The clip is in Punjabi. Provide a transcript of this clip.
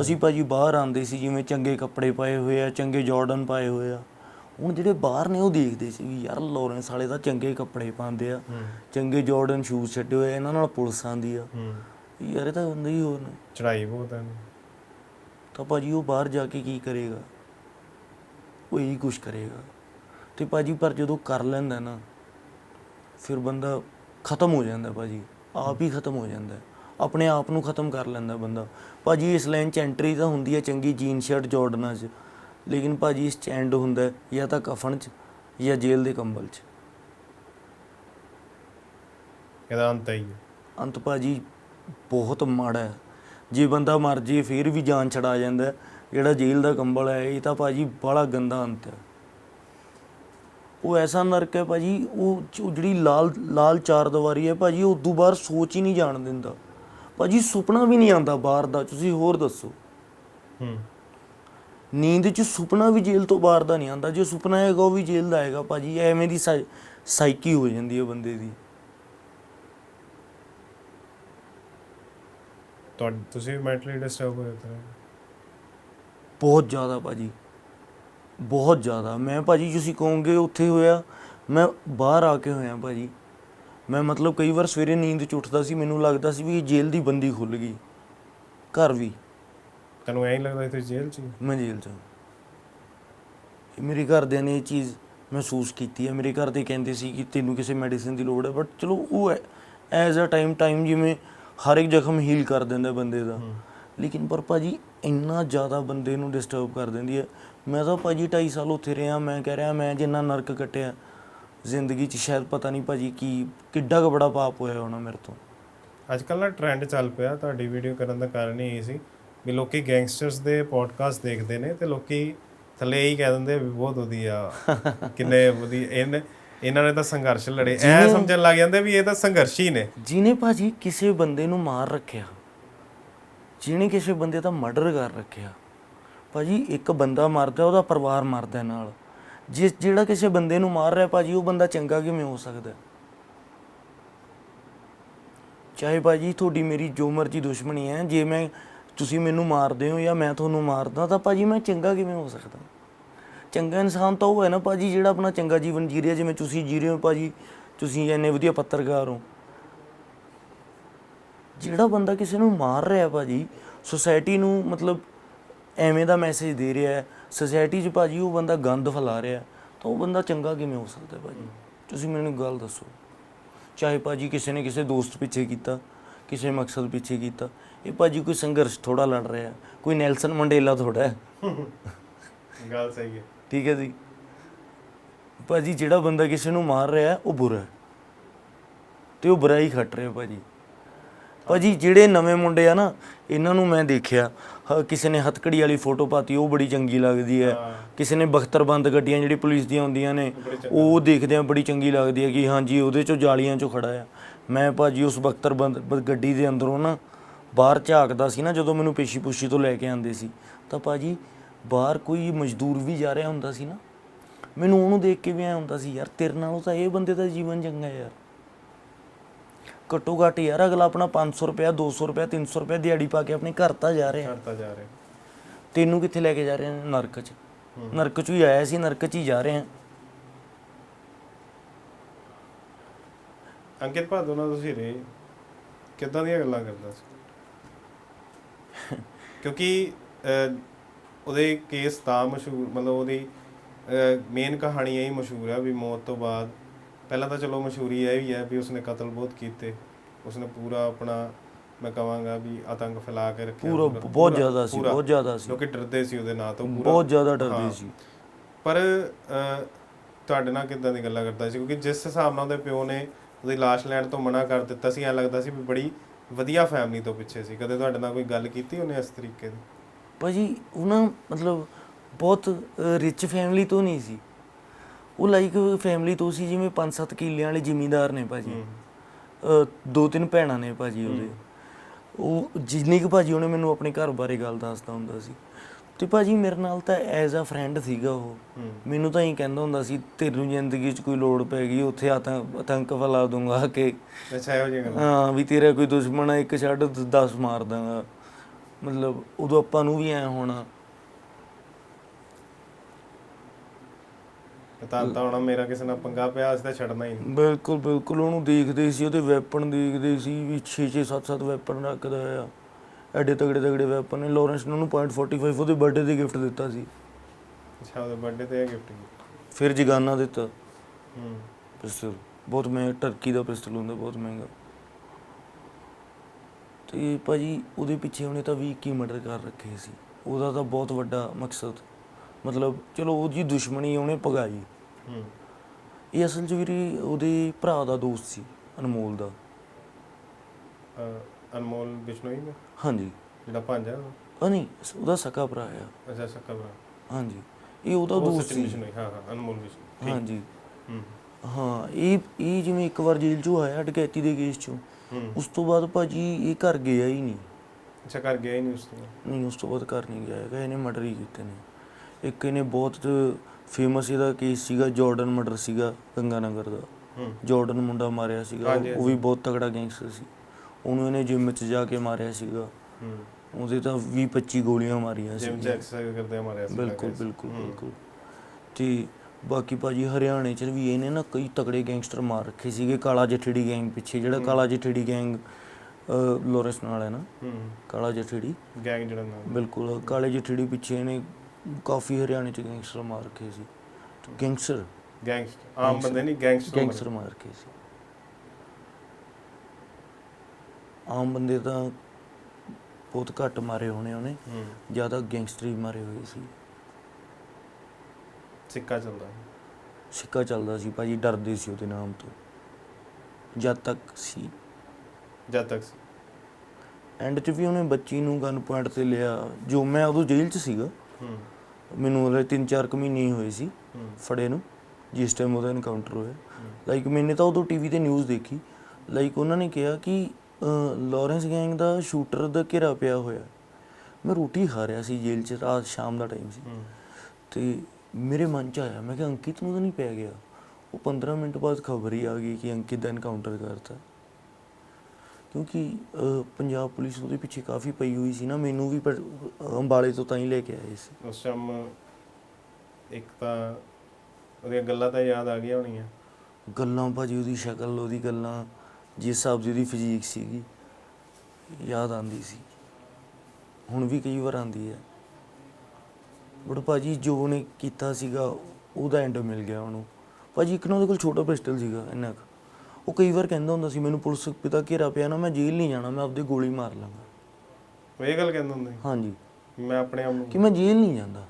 ਅਸੀਂ ਭਾਜੀ ਬਾਹਰ ਆਂਦੇ ਸੀ ਜਿਵੇਂ ਚੰਗੇ ਕੱਪੜੇ ਪਾਏ ਹੋਏ ਆ ਚੰਗੇ ਜਾਰਡਨ ਪਾਏ ਹੋਏ ਆ। ਹੁਣ ਜਿਹੜੇ ਬਾਹਰ ਨੇ ਉਹ ਦੇਖਦੇ ਸੀ ਵੀ ਯਾਰ ਲੋਰੈਂਸ ਵਾਲੇ ਤਾਂ ਚੰਗੇ ਕੱਪੜੇ ਪਾਉਂਦੇ ਆ। ਚੰਗੇ ਜਾਰਡਨ ਸ਼ੂਜ਼ ਛੱਡੇ ਹੋਏ ਆ, ਇਹਨਾਂ ਨਾਲ ਪੁਲਿਸ ਆਂਦੀ ਆ। ਯਾਰ ਇਹ ਤਾਂ ਹੁੰਦੇ ਹੀ ਹੋਰ ਨੇ। ਚੜਾਈ ਬਹੁਤ ਹੈ ਤਾਂ ਭਾਜੀ ਉਹ ਬਾਹਰ ਜਾ ਕੇ ਕੀ ਕਰੇਗਾ? ਉਹ ਇਹੀ ਕੁਛ ਕਰੇਗਾ। ਤੇ ਭਾਜੀ ਪਰ ਜਦੋਂ ਕਰ ਲੈਂਦਾ ਨਾ ਫਿਰ ਬੰਦਾ ਖਤਮ ਹੋ ਜਾਂਦਾ ਭਾਜੀ। ਆਪ ਹੀ ਖਤਮ ਹੋ ਜਾਂਦਾ। ਆਪਣੇ ਆਪ ਨੂੰ ਖਤਮ ਕਰ ਲੈਂਦਾ ਬੰਦਾ। ਭਾਜੀ ਇਸ ਲਾਈਨ ਚ ਐਂਟਰੀ ਤਾਂ ਹੁੰਦੀ ਹੈ ਚੰਗੀ ਜੀਨ ਸ਼ਰਟ ਜਾਰਡਨਾਂ 'ਚ ਲੇਕਿਨ ਭਾਜੀ ਇਸ ਚ ਐਂਡ ਹੁੰਦਾ ਜਾਂ ਤਾਂ ਕਫਨ 'ਚ ਜਾਂ ਜੇਲ੍ਹ ਦੇ ਕੰਬਲ 'ਚ। ਇਹਦਾ ਅੰਤ ਹੀ ਹੈ ਅੰਤ ਭਾਜੀ ਬਹੁਤ ਮਾੜਾ ਹੈ। ਜੇ ਬੰਦਾ ਮਰ ਜੇ ਫਿਰ ਵੀ ਜਾਨ ਛਡਾ ਜਾਂਦਾ। ਜਿਹੜਾ ਜੇਲ੍ਹ ਦਾ ਕੰਬਲ ਹੈ ਇਹ ਤਾਂ ਭਾਜੀ ਬੜਾ ਗੰਦਾ ਅੰਤ ਹੈ। ਉਹ ਐਸਾ ਨਰਕ ਹੈ ਭਾਜੀ ਉਹ ਜਿਹੜੀ ਲਾਲ ਲਾਲ ਚਾਰ ਦੀਵਾਰੀ ਹੈ ਭਾਜੀ ਉਹ ਉਦੋਂ ਬਾਹਰ ਸੋਚ ਹੀ ਨਹੀਂ ਜਾਣ ਦਿੰਦਾ। ਭਾਜੀ ਸੁਪਨਾ ਵੀ ਨਹੀਂ ਆਉਂਦਾ ਬਾਹਰ ਦਾ ਤੁਸੀਂ ਹੋਰ ਦੱਸੋ। ਹੂੰ। ਨੀਂਦ 'ਚ ਸੁਪਨਾ ਵੀ ਜੇਲ੍ਹ ਤੋਂ ਬਾਹਰ ਦਾ ਨਹੀਂ ਆਉਂਦਾ ਜੋ ਸੁਪਨਾ ਹੈਗਾ ਉਹ ਵੀ ਜੇਲ੍ਹ ਦਾ ਹੈਗਾ ਭਾਜੀ ਐਵੇਂ ਦੀ ਸਾਈ- ਸਾਈਕੀ ਹੋ ਜਾਂਦੀ ਹੈ ਬੰਦੇ ਦੀ। ਤੁਹਾਡ ਤੁਸੀਂ ਮੈਂਟਲੀ ਡਿਸਟਰਬ ਹੋਏ ਤਾਂ ਬਹੁਤ ਜ਼ਿਆਦਾ ਭਾਜੀ ਬਹੁਤ ਜ਼ਿਆਦਾ। ਮੈਂ ਭਾਜੀ ਤੁਸੀਂ ਕਹੋਗੇ ਉੱਥੇ ਹੋਇਆ ਮੈਂ ਬਾਹਰ ਆ ਕੇ ਹੋਇਆ ਭਾਜੀ। ਮੈਂ ਮਤਲਬ ਕਈ ਵਾਰ ਸਵੇਰੇ ਨੀਂਦ ਚ ਉੱਠਦਾ ਸੀ ਮੈਨੂੰ ਲੱਗਦਾ ਸੀ ਵੀ ਇਹ ਜੇਲ੍ਹ ਦੀ ਬੰਦੀ ਖੁੱਲ ਗਈ। ਘਰ ਵੀ। ਤੈਨੂੰ ਐਂ ਹੀ ਲੱਗਦਾ ਸੀ ਤੁਸੀਂ ਜੇਲ੍ਹ 'ਚ ਹੀ? ਹੋ? ਮੈਂ ਜੇਲ੍ਹ ਚ ਹਾਂ। ਇਹ ਮੇਰੇ ਘਰਦਿਆਂ ਨੇ ਇਹ ਚੀਜ਼ ਮਹਿਸੂਸ ਕੀਤੀ ਹੈ। ਮੇਰੇ ਘਰ ਦੇ ਕਹਿੰਦੇ ਸੀ ਕਿ ਤੈਨੂੰ ਕਿਸੇ ਮੈਡੀਸਿਨ ਦੀ ਲੋੜ ਹੈ ਬਟ ਚਲੋ ਉਹ ਐਜ਼ ਅ ਟਾਈਮ ਟਾਈਮ ਜਿਵੇਂ ਹਰ ਇੱਕ ਜ਼ਖਮ ਹੀਲ ਕਰ ਦਿੰਦਾ ਬੰਦੇ ਦਾ। ਲੇਕਿਨ ਪਰ ਭਾਜੀ ਇੰਨਾ ਜ਼ਿਆਦਾ ਬੰਦੇ ਨੂੰ ਡਿਸਟਰਬ ਕਰ ਦਿੰਦੀ ਹੈ। ਮੈਂ ਤਾਂ ਭਾਜੀ 2.5 ਸਾਲ ਉੱਥੇ ਰਿਹਾ ਮੈਂ ਕਹਿ ਰਿਹਾ ਮੈਂ ਜਿੰਨਾ ਨਰਕ ਕੱਟਿਆ ਜ਼ਿੰਦਗੀ 'ਚ ਸ਼ਾਇਦ ਪਤਾ ਨਹੀਂ ਭਾਜੀ ਕੀ ਕਿੱਡਾ ਕੁ ਬੜਾ ਪਾਪ ਹੋਇਆ ਹੋਣਾ ਮੇਰੇ ਤੋਂ। ਅੱਜ ਕੱਲ੍ਹ ਨਾ ਟ੍ਰੈਂਡ ਚੱਲ ਪਿਆ ਤੁਹਾਡੀ ਵੀਡੀਓ ਕਰਨ ਦਾ ਕਾਰਨ ਹੀ ਇਹ ਸੀ ਵੀ ਲੋਕੀ ਗੈਂਗਸਟਰਸ ਦੇ ਪੋਡਕਾਸਟ ਦੇਖਦੇ ਨੇ ਤੇ ਲੋਕੀ ਥੱਲੇ ਇਹੀ ਕਹਿ ਦਿੰਦੇ ਵੀ ਬਹੁਤ ਵਧੀਆ ਕਿੰਨੇ ਵਧੀਆ ਇਹਨੇ ਇਹਨਾਂ ਨੇ ਤਾਂ ਸੰਘਰਸ਼ ਲੜੇ। ਐ ਸਮਝਣ ਲੱਗ ਜਾਂਦੇ ਵੀ ਇਹ ਤਾਂ ਸੰਘਰਸ਼ੀ ਨੇ। ਜਿਹਨੇ ਭਾਜੀ ਕਿਸੇ ਬੰਦੇ ਨੂੰ ਮਾਰ ਰੱਖਿਆ ਜਿਹਨੇ ਕਿਸੇ ਬੰਦੇ ਦਾ ਮਰਡਰ ਕਰ ਰੱਖਿਆ ਭਾਜੀ ਇੱਕ ਬੰਦਾ ਮਰਦਾ ਉਹਦਾ ਪਰਿਵਾਰ ਮਰਦਾ ਨਾਲ। ਜਿਸ ਜਿਹੜਾ ਕਿਸੇ ਬੰਦੇ ਨੂੰ ਮਾਰ ਰਿਹਾ ਭਾਜੀ, ਉਹ ਬੰਦਾ ਚੰਗਾ ਕਿਵੇਂ ਹੋ ਸਕਦਾ ਹੈ? ਚਾਹੇ ਭਾਜੀ, ਤੁਹਾਡੀ ਮੇਰੀ ਜੋ ਮਰਜ਼ੀ ਦੁਸ਼ਮਣੀ ਹੈ, ਜੇ ਮੈਂ, ਤੁਸੀਂ ਮੈਨੂੰ ਮਾਰਦੇ ਹੋ ਜਾਂ ਮੈਂ ਤੁਹਾਨੂੰ ਮਾਰਦਾ, ਤਾਂ ਭਾਜੀ ਮੈਂ ਚੰਗਾ ਕਿਵੇਂ ਹੋ ਸਕਦਾ ਚੰਗਾ ਇਨਸਾਨ ਤਾਂ ਉਹ ਹੈ ਨਾ ਭਾਜੀ, ਜਿਹੜਾ ਆਪਣਾ ਚੰਗਾ ਜੀਵਨ ਜੀ ਰਿਹਾ, ਜਿਵੇਂ ਤੁਸੀਂ ਜੀ ਰਹੇ ਹੋ ਭਾਜੀ, ਤੁਸੀਂ ਇੰਨੇ ਵਧੀਆ ਪੱਤਰਕਾਰ ਹੋ ਜਿਹੜਾ ਬੰਦਾ ਕਿਸੇ ਨੂੰ ਮਾਰ ਰਿਹਾ ਭਾਜੀ ਸੋਸਾਇਟੀ ਨੂੰ ਮਤਲਬ ਐਵੇਂ ਦਾ ਮੈਸੇਜ ਦੇ ਰਿਹਾ ਹੈ ਸੋਸਾਇਟੀ 'ਚ ਭਾਜੀ ਉਹ ਬੰਦਾ ਗੰਦ ਫੈਲਾ ਰਿਹਾ ਤਾਂ ਉਹ ਬੰਦਾ ਚੰਗਾ ਕਿਵੇਂ ਹੋ ਸਕਦਾ ਭਾਜੀ? ਤੁਸੀਂ ਮੈਨੂੰ ਗੱਲ ਦੱਸੋ। ਚਾਹੇ ਭਾਜੀ ਕਿਸੇ ਨੇ ਕਿਸੇ ਦੋਸਤ ਪਿੱਛੇ ਕੀਤਾ ਕਿਸੇ ਮਕਸਦ ਪਿੱਛੇ ਕੀਤਾ ਇਹ ਭਾਜੀ ਕੋਈ ਸੰਘਰਸ਼ ਥੋੜਾ ਲੜ ਰਿਹਾ ਕੋਈ ਨੈਲਸਨ ਮੰਡੇਲਾ ਥੋੜਾ ਹੈ। ਗੱਲ ਸਹੀ ਹੈ। ਠੀਕ ਹੈ ਜੀ। ਭਾਜੀ ਜਿਹੜਾ ਬੰਦਾ ਕਿਸੇ ਨੂੰ ਮਾਰ ਰਿਹਾ ਉਹ ਬੁਰਾ ਤੇ ਉਹ ਬੁਰਾਈ ਖੱਟ ਰਿਹਾ ਭਾਜੀ। ਭਾਜੀ ਜਿਹੜੇ ਨਵੇਂ ਮੁੰਡੇ ਆ ਨਾ ਇਹਨਾਂ ਨੂੰ ਮੈਂ ਦੇਖਿਆ। ਹ- ਕਿਸੇ ਨੇ ਹੱਥਕੜੀ ਵਾਲੀ ਫੋਟੋ ਪਾਤੀ ਉਹ ਬੜੀ ਚੰਗੀ ਲੱਗਦੀ ਹੈ। ਕਿਸੇ ਨੇ ਬਖਤਰਬੰਦ ਗੱਡੀਆਂ ਜਿਹੜੀ ਪੁਲਿਸ ਦੀਆਂ ਹੁੰਦੀਆਂ ਨੇ ਉਹ ਦੇਖਦੇ ਆ ਬੜੀ ਚੰਗੀ ਲੱਗਦੀ ਹੈ ਕਿ ਹਾਂਜੀ ਉਹਦੇ ਚੋਂ ਜਾਲੀਆਂ ਚੋਂ ਖੜਾ ਆ। ਮੈਂ ਭਾਜੀ ਉਸ ਬਖਤਰਬੰਦ ਬ- ਗੱਡੀ ਦੇ ਅੰਦਰੋਂ ਨਾ ਬਾਹਰ ਝਾਕਦਾ ਸੀ ਨਾ ਜਦੋਂ ਮੈਨੂੰ ਪੇਸ਼ੀ ਪੁਸ਼ੀ ਤੋਂ ਲੈ ਕੇ ਆਂਦੇ ਸੀ। ਤਾਂ ਭਾਜੀ ਬਾਹਰ ਕੋਈ ਮਜ਼ਦੂਰ ਵੀ ਜਾ ਰਿਹਾ ਹੁੰਦਾ ਸੀ ਨਾ ਮੈਨੂੰ ਉਹਨੂੰ ਦੇਖ ਕੇ ਵੀ ਐ ਹੁੰਦਾ ਸੀ ਯਾਰ ਤੇਰੇ ਨਾਲੋਂ ਤਾਂ ਇਹ ਬੰਦੇ ਦਾ ਜੀਵਨ ਚੰਗਾ ਯਾਰ। ਘੱਟੋ ਘੱਟ ਯਾਰ ਅਗਲਾ ਆਪਣਾ 500 ਰੁਪਇਆ 200 ਰੁਪਇਆ 300 ਰੁਪਇਆ ਦਿਹਾੜੀ ਪਾ ਕੇ ਆਪਣੇ ਘਰ ਤਾਂ ਜਾ ਰਿਹਾ। ਕਰਤਾ ਜਾ ਰਿਹਾ। ਤੈਨੂੰ ਕਿੱਥੇ ਲੈ ਕੇ ਜਾ ਰਹੇ ਨੇ? ਨਰਕ 'ਚ। ਨਰਕ 'ਚ ਹੀ ਆਇਆ ਸੀ ਨਰਕ 'ਚ ਹੀ ਜਾ ਰਹੇ ਅੰਕਿਤ ਭਾਦੋ ਨਾਲ ਤੁਸੀਂ ਰਹੇ ਕਿੱਦਾਂ ਦੀਆਂ ਗੱਲਾਂ ਕਰਦਾ ਸੀ? ਕਿਉਂਕਿ ਅਹ, ਉਹਦੇ ਕੇਸ ਤਾਂ ਮਸ਼ਹੂਰ ਮਤਲਬ ਉਹਦੀ ਮੇਨ ਕਹਾਣੀ ਇਹ ਹੀ ਮਸ਼ਹੂਰ ਹੈ ਵੀ ਮੌਤ ਤੋਂ ਬਾਅਦ ਪਹਿਲਾਂ ਤਾਂ ਚਲੋ ਮਸ਼ਹੂਰੀ ਇਹ ਵੀ ਹੈ ਵੀ ਉਸਨੇ ਕਤਲ ਬਹੁਤ ਕੀਤੇ। ਉਸਨੇ ਪੂਰਾ ਆਪਣਾ ਮੈਂ ਕਹਾਂਗਾ ਵੀ ਆਤੰਕ ਫੈਲਾ ਕੇ ਰੱਖਿਆ ਪੂਰਾ ਬਹੁਤ ਜ਼ਿਆਦਾ ਸੀ। ਬਹੁਤ ਜ਼ਿਆਦਾ ਸੀ। ਲੋਕੀ ਡਰਦੇ ਸੀ ਉਹਦੇ ਨਾਂ ਤੋਂ ਪੂਰਾ। ਬਹੁਤ ਜ਼ਿਆਦਾ। ਡਰਦੇ ਸੀ। ਪਰ ਤੁਹਾਡੇ ਨਾਲ ਕਿੱਦਾਂ ਦੀ ਗੱਲਾਂ ਕਰਦਾ ਸੀ? ਕਿਉਂਕਿ ਜਿਸ ਹਿਸਾਬ ਨਾਲ ਉਹਦੇ ਪਿਓ ਨੇ ਉਹਦੀ ਲਾਸ਼ ਲੈਣ ਤੋਂ ਮਨਾ ਕਰ ਦਿੱਤਾ ਸੀ ਐਂ ਲੱਗਦਾ ਸੀ ਵੀ ਬੜੀ ਵਧੀਆ ਫੈਮਿਲੀ ਤੋਂ ਪਿੱਛੇ ਸੀ। ਕਦੇ ਤੁਹਾਡੇ ਨਾਲ ਕੋਈ ਗੱਲ ਕੀਤੀ ਉਹਨੇ ਇਸ ਤਰੀਕੇ ਦੀ? ਭਾਜੀ ਉਹ ਨਾ ਮਤਲਬ ਬਹੁਤ ਰਿਚ ਫੈਮਿਲੀ ਤੋਂ ਨਹੀਂ ਸੀ। ਉਹ ਲਾਈਕ ਫੈਮਿਲੀ ਤੋਂ ਸੀ ਜਿਵੇਂ 5-7 ਕਿੱਲਿਆਂ ਵਾਲੇ ਜ਼ਿਮੀਂਦਾਰ ਨੇ ਭਾਜੀ। ਦੋ ਤਿੰਨ ਭੈਣਾਂ ਨੇ ਭਾਜੀ ਉਹਦੇ। ਉਹ ਜਿੰਨੀ ਕੁ ਭਾਜੀ ਉਹਨੇ ਮੈਨੂੰ ਆਪਣੇ ਘਰ ਬਾਰੇ ਗੱਲ ਦੱਸਦਾ ਹੁੰਦਾ ਸੀ। ਤੇ ਭਾਜੀ ਮੇਰੇ ਨਾਲ ਤਾਂ ਐਜ਼ ਅ ਫਰੈਂਡ ਸੀਗਾ ਉਹ। ਮੈਨੂੰ ਤਾਂ ਹੀ ਕਹਿੰਦਾ ਹੁੰਦਾ ਸੀ ਤੈਨੂੰ ਜ਼ਿੰਦਗੀ 'ਚ ਕੋਈ ਲੋੜ ਪੈ ਗਈ ਉੱਥੇ ਆਤੰਕ ਆਤੰਕ ਫੈਲਾ ਦੂੰਗਾ ਕਿ। ਅੱਛਾ ਇਹੋ ਜਿਹੀ ਗੱਲ। ਹਾਂ ਵੀ ਤੇਰਾ ਕੋਈ ਦੁਸ਼ਮਣ ਹੈ ਇੱਕ ਛੱਡ 10 ਮਾਰ ਦਾਂਗਾ। ਮਤਲਬ ਉਦੋਂ ਆਪਾਂ ਨੂੰ ਵੀ ਐ ਹੋਣਾ। ਤਾਂ ਤਾਂ ਹੁਣ ਮੇਰਾ ਕਿਸੇ ਨਾਲ ਪੰਗਾ ਪਿਆ ਅਸੀਂ ਤਾਂ ਛੱਡਣਾ ਹੀ ਨਹੀਂ। ਬਿਲਕੁਲ ਬਿਲਕੁਲ ਉਹਨੂੰ ਦੇਖਦੇ ਸੀ ਉਹਦੇ ਵੈਪਨ ਦੇਖਦੇ ਸੀ ਵੀ 6 6 7 7 ਵੈਪਨ ਰੱਖਦਾ ਆ। ਐਡੇ ਤਗੜੇ ਤਗੜੇ ਵੈਪਨ ਨੇ। ਲਾਰੈਂਸ ਨੇ ਉਹਨੂੰ .45 ਉਹਦੇ ਬਰਥਡੇ ਤੇ ਗਿਫਟ ਦਿੱਤਾ ਸੀ। ਅੱਛਾ ਉਹਦੇ ਬਰਥਡੇ ਤੇ ਗਿਫਟ ਫਿਰ ਜਗਾਨਾ ਦਿੱਤਾ। ਹੂੰ। ਪਿਸਟਲ ਬਹੁਤ ਮਹਿੰਗਾ ਟਰਕੀ ਦਾ ਪਿਸਟਲ ਹੁੰਦਾ ਬਹੁਤ ਮਹਿੰਗਾ। ਤੇ ਭਾਜੀ ਉਹਦੇ ਪਿੱਛੇ ਉਹਨੇ ਤਾਂ 20 ਕੀ ਮਰਡਰ ਕਰ ਰੱਖੇ ਸੀ। ਉਹਦਾ ਤਾਂ ਬਹੁਤ ਵੱਡਾ ਮਕਸਦ। ਮਤਲਬ ਚਲੋ ਉਹਦੀ ਦੁਸ਼ਮਣੀ ਉਹਨੇ ਭਗਾਈ। ਹੂੰ ਇਹ ਅਸਲ 'ਚ ਵੀਰੇ ਉਹਦੇ ਭਰਾ ਦਾ ਦੋਸਤ ਸੀ ਅਨਮੋਲ ਦਾ। ਅਹ ਅਨਮੋਲ ਬਿਸ਼ਨੋਈ ਦਾ ਹਾਂਜੀ। ਜਿਹੜਾ ਭਾਂਜਾ ਆ ਨਹੀਂ ਉਹਦਾ ਸਕਾ ਭਰਾ ਆ। ਅੱਛਾ ਸੱਕਾ ਭਰਾ। ਹਾਂਜੀ। ਇਹ ਉਹਦਾ ਉਹ ਦੋਸਤ ਸਚਿਨ ਸੀ। ਬਿਸ਼ਨੋਈ ਹਾਂ ਹਾਂ ਅਨਮੋਲ ਬਿਸ਼ਨੋਈ ਠੀਕ। ਹਾਂਜੀ। ਹੂੰ। ਹਾਂ ਇਹ ਇਹ ਜਿਵੇਂ ਇੱਕ ਵਾਰ ਜੇਲ੍ਹ 'ਚੋਂ ਆਇਆ ਡਕੈਤੀ ਦੇ ਕੇਸ 'ਚੋਂ ਹੂੰ। ਉਸ ਤੋਂ ਬਾਅਦ ਭਾਜੀ ਇਹ ਘਰ ਗਿਆ ਹੀ ਨਹੀਂ। ਅੱਛਾ ਕਰ ਗਿਆ ਹੀ ਨਹੀਂ ਉਸ ਤੋਂ ਬਾਅਦ। ਨਹੀਂ ਉਸ ਤੋਂ ਬਾਅਦ ਘਰ ਨਹੀਂ ਗਿਆ ਹੈਗਾ ਇਹਨੇ ਮਰਡਰ ਹੀ ਕੀਤੇ ਨੇ। ਇੱਕ ਇਹਨੇ ਬਹੁਤ ਫੇਮਸ ਇਹਦਾ ਕੇਸ ਸੀਗਾ? ਜਾਰਡਨ ਮਰਡਰ ਸੀਗਾ ਗੰਗਾਨਗਰ ਦਾ। ਹੂੰ। ਜਾਰਡਨ ਮੁੰਡਾ ਮਾਰਿਆ ਸੀਗਾ। ਹਾਂਜੀ, ਉਹ ਵੀ ਬਹੁਤ ਤਗੜਾ ਗੈਂਗਸਟਰ ਸੀ। ਉਹਨੂੰ ਇਹਨੇ ਜਿਮ 'ਚ ਜਾ ਕੇ ਮਾਰਿਆ ਸੀਗਾ। ਹੂੰ। ਉਹਦੇ ਤਾਂ 20 25 ਗੋਲੀਆਂ ਮਾਰੀਆਂ ਜਿਮ ਚ ਸੀ ਐਕਸਰਸਾਈਜ਼ ਕਰਦੇ ਮਾਰਿਆ ਸੀ ਬਿਲਕੁਲ। ਬਿਲਕੁਲ। ਬਿਲਕੁਲ। ਤੇ ਬਾਕੀ ਭਾਜੀ ਹਰਿਆਣੇ ਚ ਵੀ ਇਹਨੇ ਨਾ ਕਈ ਤਗੜੇ ਗੈਂਗਸਟਰ ਮਾਰ ਰੱਖੇ ਸੀਗੇ। ਕਾਲਾ ਜਠੜੀ ਗੈਂਗ ਪਿੱਛੇ ਜਿਹੜਾ। ਕਾਲਾ ਜਠੜੀ ਗੈਂਗ ਲੋਰੈਂਸ ਨਾਲ ਹੈ ਨਾ? ਹੂੰ। ਕਾਲਾ ਜਠੜੀ। ਗੈਂਗ ਜਿਹੜਾ ਨਾਲ ਬਿਲਕੁਲ ਕਾਲੇ ਜਠੜੀ ਪਿੱਛੇ ਇਹਨੇ ਕਾਫੀ ਹਰਿਆਣੇ ਚ ਗੈਂਗਸਟਰ ਮਾਰ ਰੱਖੇ ਸੀ। ਗੈਂਗਸਟਰ? ਗੈਂਗਸਟਰ। ਆਮ ਬੰਦੇ ਨਹੀਂ ਗੈਂਗਸਟਰ ਗੈਂਗਸਟਰ ਮਾਰ ਰੱਖੇ ਸੀ। ਆਮ ਬੰਦੇ ਤਾਂ ਬਹੁਤ ਘੱਟ ਮਾਰੇ ਹੋਣੇ ਉਹਨੇ। ਹੂੰ। ਜ਼ਿਆਦਾ ਗੈਂਗਸਟਰ ਹੀ ਮਾਰੇ ਹੋਏ ਸੀ। ਸਿੱਕਾ ਚੱਲਦਾ ਸਿੱਕਾ ਚੱਲਦਾ ਸੀ। ਭਾਜੀ ਡਰਦੇ ਸੀ ਉਹਦੇ ਨਾਮ ਤੋਂ। ਜਦ ਤੱਕ ਸੀ। ਜਦ ਤੱਕ ਸੀ। ਐਂਡ 'ਚ ਵੀ ਉਹਨੇ ਬੱਚੀ ਨੂੰ ਗਨ ਪੁਆਇੰਟ ਤੇ ਲਿਆ। ਜੋ ਮੈਂ ਉਦੋਂ ਜੇਲ੍ਹ 'ਚ ਸੀਗਾ। ਹੂੰ ਮੈਨੂੰ ਉਹਦੇ 3-4 ਕੁ ਮਹੀਨੇ ਹੀ ਹੋਏ ਸੀ ਫੜੇ ਨੂੰ ਜਿਸ ਟਾਈਮ ਉਹਦਾ ਐਨਕਾਊਂਟਰ ਹੋਇਆ। ਲਾਈਕ ਮੈਨੇ ਤਾਂ ਉਦੋਂ ਟੀਵੀ ਤੇ ਨਿਊਜ਼ ਦੇਖੀ। ਲਾਈਕ ਉਹਨਾਂ ਨੇ ਕਿਹਾ ਕਿ ਲਾਰੈਂਸ ਗੈਂਗ ਦਾ ਸ਼ੂਟਰ ਦਾ ਘੇਰਾ ਪਿਆ ਹੋਇਆ। ਮੈਂ ਰੋਟੀ ਖਾ ਰਿਹਾ ਸੀ ਜੇਲ੍ਹ 'ਚ ਰਾਤ ਸ਼ਾਮ ਦਾ ਟਾਈਮ ਸੀ। ਤੇ ਮੇਰੇ ਮਨ ਚ ਆਇਆ ਮੈਂ ਕਿਹਾ ਅੰਕਿਤ ਨੂੰ ਤਾਂ ਨਹੀਂ ਪੈ ਗਿਆ। ਉਹ 15 ਮਿੰਟ ਬਾਅਦ ਖਬਰ ਹੀ ਆ ਗਈ ਕਿ ਅੰਕਿਤ ਦਾ ਐਨਕਾਊਂਟਰ ਕਰਤਾ। ਕਿਉਂਕਿ ਪੰਜਾਬ ਪੁਲਿਸ ਉਹਦੇ ਪਿੱਛੇ ਕਾਫੀ ਪਈ ਹੋਈ ਸੀ ਨਾ ਮੈਨੂੰ ਵੀ ਪਰ- ਅੰਬਾਲੇ ਤੋਂ ਤਾਂ ਹੀ ਲੈ ਕੇ ਆਏ ਸੀ। ਉਸ ਟਾਈਮ ਇੱਕ ਤਾਂ ਉਹਦੀਆਂ ਗੱਲਾਂ ਤਾਂ ਯਾਦ ਆ ਗਈਆਂ ਹੋਣੀਆਂ। ਗੱਲਾਂ ਭਾਜੀ ਉਹਦੀ ਸ਼ਕਲ ਉਹਦੀ ਗੱਲਾਂ ਜਿਸ ਹਿਸਾਬ ਦੀ ਉਹਦੀ ਫਿਜ਼ੀਕ ਸੀਗੀ ਯਾਦ ਆਂਦੀ ਸੀ। ਹੁਣ ਵੀ ਕਈ ਵਾਰ ਆਂਦੀ ਹੈ। ਬਟ ਭਾਜੀ ਜੋ ਉਹਨੇ ਕੀਤਾ ਸੀਗਾ ਉਹਦਾ ਐਂਡ ਮਿਲ ਗਿਆ ਉਹਨੂੰ। ਭਾਜੀ ਇੱਕ ਨਾ ਉਹਦੇ ਕੋਲ ਛੋਟਾ ਪਿਸਟਲ ਸੀਗਾ ਇੰਨਾ ਕੁ। ਉਹ ਕਈ ਵਾਰ ਕਹਿੰਦਾ ਹੁੰਦਾ ਸੀ ਮੈਨੂੰ ਪੁਲਿਸ ਪਿਤਾ ਘੇਰਾ ਪਿਆ ਨਾ ਮੈਂ ਜੇਲ੍ਹ ਨਹੀਂ ਜਾਣਾ ਮੈਂ ਆਪਦੇ ਗੋਲੀ ਮਾਰ ਲਾਂਗਾ। ਉਹ ਇਹ ਗੱਲ ਕਹਿੰਦਾ ਹੁੰਦਾ ਹਾਂਜੀ। ਮੈਂ ਆਪਣੇ ਆਪ ਨੂੰ ਕਿ ਮੈਂ ਜੇਲ੍ਹ ਨਹੀਂ ਜਾਂਦਾ।